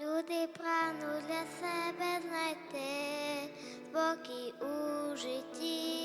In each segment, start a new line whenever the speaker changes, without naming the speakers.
Люди прагнуть для себе знайти спокій у житті,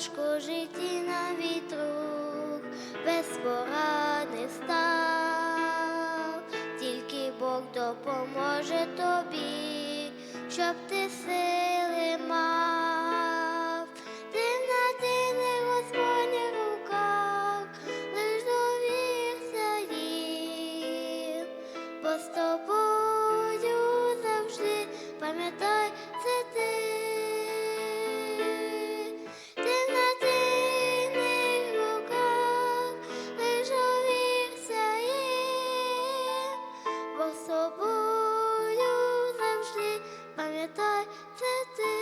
важко житті на вітру, безпорадних став, тільки Бог допоможе тобі, щоб ти сили мав. Ти в надійних Господніх руках, лиш довірся їм, бо з тобою завжди пам'ятай собою завжди пам'ятай це ти.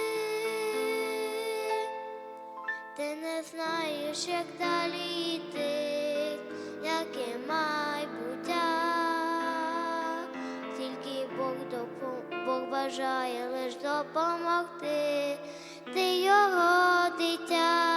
Ти не знаєш, як далі йти, яке майбуття, тільки Бог допом... Бог бажає лиш допомогти, ти його дитя.